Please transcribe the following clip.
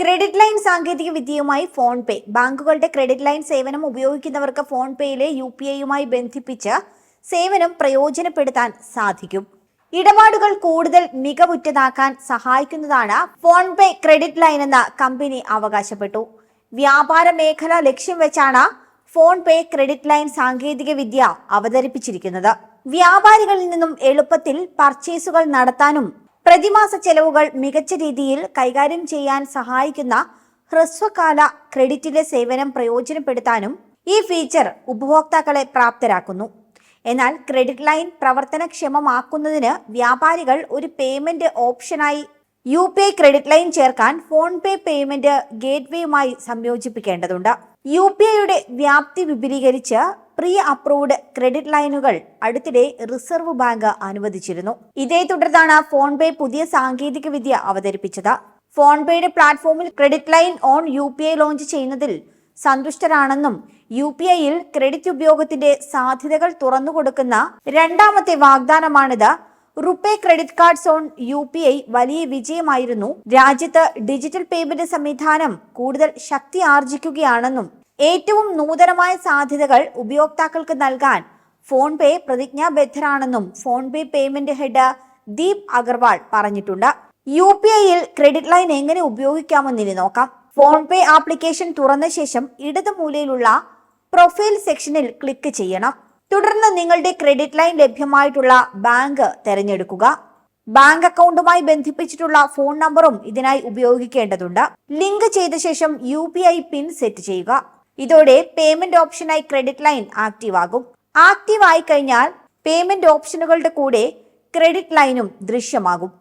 Credit line സാങ്കേതിക വിദ്യയുമായി phone പേ ബാങ്കുകളുടെ credit line സേവനം ഉപയോഗിക്കുന്നവർക്ക് ഫോൺ പേയിലെ യു പി ഐയുമായി ബന്ധിപ്പിച്ച് സേവനം പ്രയോജനപ്പെടുത്താൻ സാധിക്കും. ഇടപാടുകൾ കൂടുതൽ മികവുറ്റതാക്കാൻ സഹായിക്കുന്നതാണ് ഫോൺ പേ ക്രെഡിറ്റ് ലൈൻ എന്ന കമ്പനി അവകാശപ്പെട്ടു. വ്യാപാര മേഖല ലക്ഷ്യം വെച്ചാണ് ഫോൺ പേ ക്രെഡിറ്റ് ലൈൻ സാങ്കേതിക വിദ്യ അവതരിപ്പിച്ചിരിക്കുന്നത്. വ്യാപാരികളിൽ നിന്നും എളുപ്പത്തിൽ പർച്ചേസുകൾ നടത്താനും പ്രതിമാസ ചെലവുകൾ മികച്ച രീതിയിൽ കൈകാര്യം ചെയ്യാൻ സഹായിക്കുന്ന ഹ്രസ്വകാല ക്രെഡിറ്റിലെ സേവനം പ്രയോജനപ്പെടുത്താനും ഈ ഫീച്ചർ ഉപഭോക്താക്കളെ പ്രാപ്തരാക്കുന്നു. എന്നാൽ ക്രെഡിറ്റ് ലൈൻ പ്രവർത്തനക്ഷമമാക്കുന്നതിന് വ്യാപാരികൾ ഒരു payment ഓപ്ഷനായി U P I credit line ചേർക്കാൻ ഫോൺ പേ പേയ്മെന്റ് ഗേറ്റ്വേയുമായി സംയോജിപ്പിക്കേണ്ടതുണ്ട്. യു പി ഐയുടെ വ്യാപ്തി വിപുലീകരിച്ച് പ്രീ അപ്രൂവ്ഡ് ക്രെഡിറ്റ് ലൈനുകൾ അടുത്തിടെ റിസർവ് ബാങ്ക് അനുവദിച്ചിരുന്നു. ഇതേ തുടർന്നാണ് ഫോൺ പേ പുതിയ സാങ്കേതിക വിദ്യ അവതരിപ്പിച്ചത്. ഫോൺ പേയുടെ പ്ലാറ്റ്ഫോമിൽ credit line on U P I launch ചെയ്യുന്നതിൽ സന്തുഷ്ടരാണെന്നും യു പി ഐയിൽ ക്രെഡിറ്റ് ഉപയോഗത്തിന്റെ സാധ്യതകൾ തുറന്നുകൊടുക്കുന്ന രണ്ടാമത്തെ വാഗ്ദാനമാണിത്. RuPay credit cards on U P I വലിയ വിജയമായിരുന്നു. രാജ്യത്ത് ഡിജിറ്റൽ പേയ്മെന്റ് സംവിധാനം കൂടുതൽ ശക്തി ആർജിക്കുകയാണെന്നും ഏറ്റവും നൂതനമായ സാധ്യതകൾ ഉപയോക്താക്കൾക്ക് നൽകാൻ ഫോൺ പേ പ്രതിജ്ഞാബദ്ധരാണെന്നും PhonePe payment head Deep Agarwal പറഞ്ഞിട്ടുണ്ട്. യു പി ഐയിൽ ക്രെഡിറ്റ് ലൈൻ എങ്ങനെ ഉപയോഗിക്കാമെന്ന് ഇനി നോക്കാം. ഫോൺ പേ ആപ്ലിക്കേഷൻ തുറന്ന ശേഷം ഇടത് മൂലയിലുള്ള പ്രൊഫൈൽ സെക്ഷനിൽ ക്ലിക്ക് ചെയ്യണം. തുടർന്ന് നിങ്ങളുടെ ക്രെഡിറ്റ് ലൈൻ ലഭ്യമായിട്ടുള്ള ബാങ്ക് തിരഞ്ഞെടുക്കുക. ബാങ്ക് അക്കൗണ്ടുമായി ബന്ധിപ്പിച്ചിട്ടുള്ള ഫോൺ നമ്പറും ഇതിനായി ഉപയോഗിക്കേണ്ടതുണ്ട്. ലിങ്ക് ചെയ്ത ശേഷം യു പിൻ സെറ്റ് ചെയ്യുക. ഇതോടെ പേയ്മെന്റ് ഓപ്ഷനായി ക്രെഡിറ്റ് ലൈൻ ആക്റ്റീവ് ആകും. ആക്റ്റീവ് ആയി കഴിഞ്ഞാൽ പേയ്മെന്റ് ഓപ്ഷനുകളുടെ കൂടെ ക്രെഡിറ്റ് ലൈനും ദൃശ്യമാകും.